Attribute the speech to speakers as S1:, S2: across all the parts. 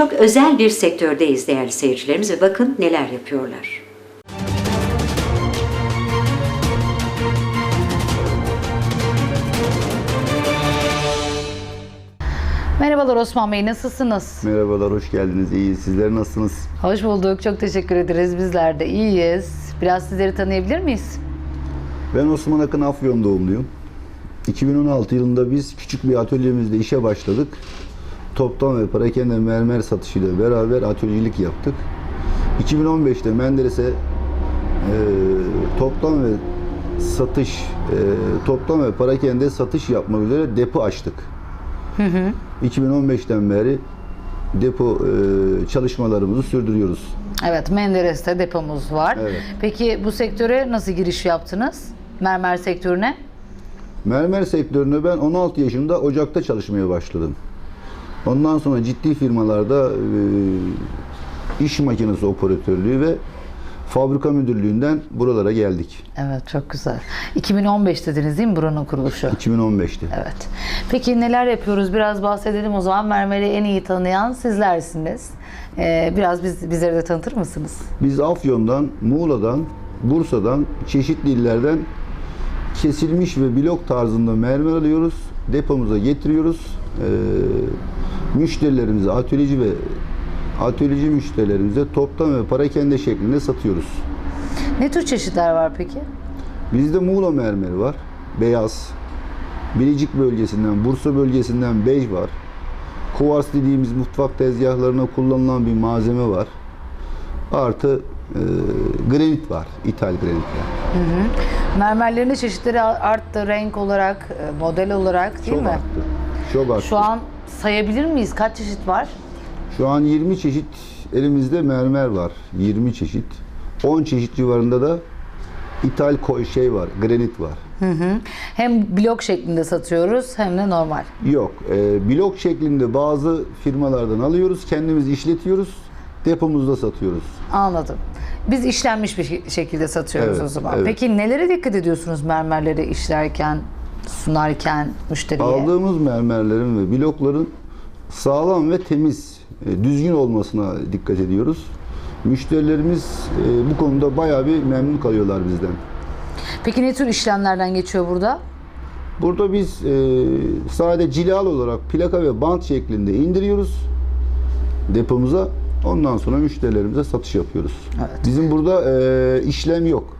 S1: Çok özel bir sektördeyiz değerli seyircilerimiz ve bakın neler yapıyorlar.
S2: Merhabalar Osman Bey, nasılsınız?
S3: Merhabalar, hoş geldiniz. İyi, sizler nasılsınız?
S2: Hoş bulduk, çok teşekkür ederiz. Bizler de iyiyiz. Biraz sizleri tanıyabilir miyiz?
S3: Ben Osman Akın Afyon doğumluyum. 2016 yılında biz küçük bir atölyemizde işe başladık. Toptan ve parakende mermer satışıyla beraber atölyecilik yaptık. 2015'te Menderes'e e, toptan ve satış, e, toptan ve parakende satış yapmak üzere depo açtık. 2015'ten beri depo e, çalışmalarımızı sürdürüyoruz.
S2: Evet, Menderes'te depomuz var.
S3: Evet.
S2: Peki bu sektöre nasıl giriş yaptınız? Mermer sektörüne?
S3: Mermer sektöründe ben 16 yaşında ocakta çalışmaya başladım. Ondan sonra ciddi firmalarda e, iş makinesi operatörlüğü ve fabrika müdürlüğünden buralara geldik.
S2: Evet, çok güzel. 2015 dediniz değil mi buranın kuruluşu?
S3: 2015'te.
S2: Evet. Peki neler yapıyoruz? Biraz bahsedelim o zaman. Mermeri en iyi tanıyan sizlersiniz. Ee, biraz biz, bizleri de tanıtır mısınız?
S3: Biz Afyon'dan, Muğla'dan, Bursa'dan, çeşitli illerden kesilmiş ve blok tarzında mermer alıyoruz. Depomuza getiriyoruz. Ee, müşterilerimize, atölyeci ve atölyeci müşterilerimize toptan ve parakende şeklinde satıyoruz.
S2: Ne tür çeşitler var peki?
S3: Bizde Muğla mermeri var. Beyaz. Bilecik bölgesinden, Bursa bölgesinden bej var. Kuvars dediğimiz mutfak tezgahlarına kullanılan bir malzeme var. Artı e, granit var. İthal granitler.
S2: Mermerlerin de çeşitleri arttı renk olarak, e, model olarak değil
S3: Çok
S2: mi?
S3: arttı. Çok arttı.
S2: Şu an sayabilir miyiz? Kaç çeşit var?
S3: Şu an 20 çeşit elimizde mermer var. 20 çeşit. 10 çeşit civarında da ithal ko- şey var, granit var.
S2: Hem blok şeklinde satıyoruz hem de normal.
S3: Yok. E, blok şeklinde bazı firmalardan alıyoruz. Kendimiz işletiyoruz. Depomuzda satıyoruz.
S2: Anladım. Biz işlenmiş bir şe- şekilde satıyoruz
S3: Evet,
S2: o zaman.
S3: evet.
S2: Peki nelere dikkat ediyorsunuz mermerleri işlerken, sunarken müşteriye?
S3: Aldığımız mermerlerin ve blokların sağlam ve temiz, e, düzgün olmasına dikkat ediyoruz. Müşterilerimiz e, bu konuda bayağı bir memnun kalıyorlar bizden.
S2: Peki ne tür işlemlerden geçiyor burada?
S3: Burada biz e, sade cilalı olarak plaka ve bant şeklinde indiriyoruz depomuza. Ondan sonra müşterilerimize satış yapıyoruz.
S2: Evet.
S3: Bizim burada e, işlem yok.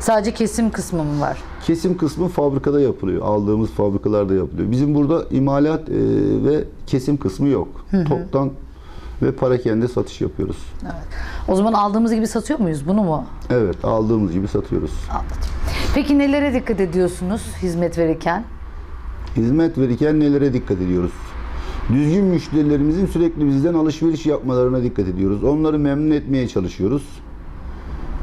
S2: Sadece kesim kısmı mı var?
S3: Kesim kısmı fabrikada yapılıyor. Aldığımız fabrikalarda yapılıyor. Bizim burada imalat e, ve kesim kısmı yok. Toptan ve parakende satış yapıyoruz.
S2: O zaman aldığımız gibi satıyor muyuz bunu mu?
S3: Evet, aldığımız gibi satıyoruz.
S2: Anladım. Peki nelere dikkat ediyorsunuz hizmet verirken?
S3: Hizmet verirken nelere dikkat ediyoruz? Düzgün müşterilerimizin sürekli bizden alışveriş yapmalarına dikkat ediyoruz. Onları memnun etmeye çalışıyoruz.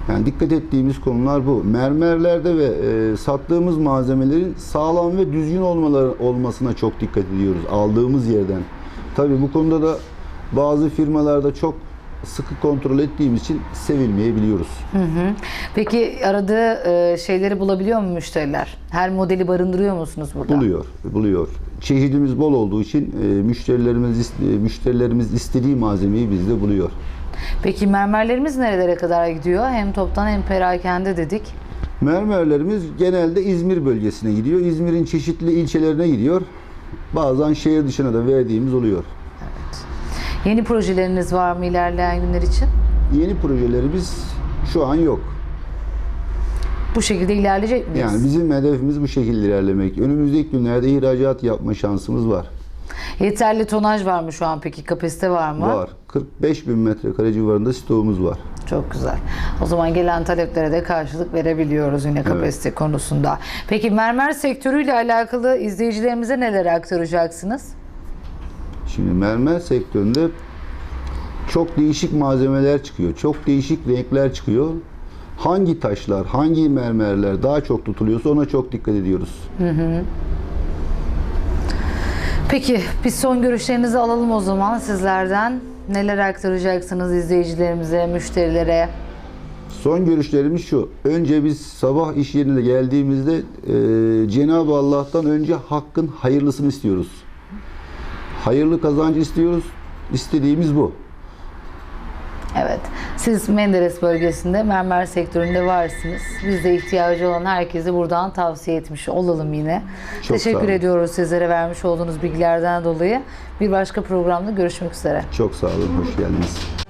S3: Yani dikkat ettiğimiz konular bu. Mermerlerde ve e, sattığımız malzemelerin sağlam ve düzgün olmaları olmasına çok dikkat ediyoruz aldığımız yerden. Tabii bu konuda da bazı firmalarda çok sıkı kontrol ettiğimiz için sevilmeyebiliyoruz.
S2: Peki aradığı e, şeyleri bulabiliyor mu müşteriler? Her modeli barındırıyor musunuz burada?
S3: Buluyor, buluyor. Çeşidimiz bol olduğu için e, müşterilerimiz e, müşterilerimiz istediği malzemeyi bizde buluyor.
S2: Peki mermerlerimiz nerelere kadar gidiyor? Hem toptan hem perakende dedik.
S3: Mermerlerimiz genelde İzmir bölgesine gidiyor. İzmir'in çeşitli ilçelerine gidiyor. Bazen şehir dışına da verdiğimiz oluyor.
S2: Yeni projeleriniz var mı ilerleyen günler için?
S3: Yeni projelerimiz şu an yok.
S2: Bu şekilde ilerleyecek miyiz?
S3: Yani bizim hedefimiz bu şekilde ilerlemek. Önümüzdeki günlerde ihracat yapma şansımız var.
S2: Yeterli tonaj var mı şu an peki? Kapasite var mı?
S3: Var. 45 bin metrekare civarında stoğumuz var.
S2: Çok güzel. O zaman gelen taleplere de karşılık verebiliyoruz yine kapasite konusunda. Peki mermer sektörüyle alakalı izleyicilerimize neler aktaracaksınız?
S3: Şimdi mermer sektöründe çok değişik malzemeler çıkıyor. Çok değişik renkler çıkıyor. Hangi taşlar, hangi mermerler daha çok tutuluyorsa ona çok dikkat ediyoruz.
S2: Peki biz son görüşlerinizi alalım o zaman sizlerden. Neler aktaracaksınız izleyicilerimize, müşterilere?
S3: Son görüşlerimiz şu. Önce biz sabah iş yerine geldiğimizde e, Cenab-ı Allah'tan önce hakkın hayırlısını istiyoruz. Hayırlı kazancı istiyoruz. İstediğimiz bu.
S2: Evet. Siz Menderes bölgesinde mermer sektöründe varsınız. Biz de ihtiyacı olan herkese buradan tavsiye etmiş olalım yine.
S3: Çok
S2: Teşekkür ediyoruz sizlere vermiş olduğunuz bilgilerden dolayı. Bir başka programda görüşmek üzere.
S3: Çok sağ olun, hoş geldiniz.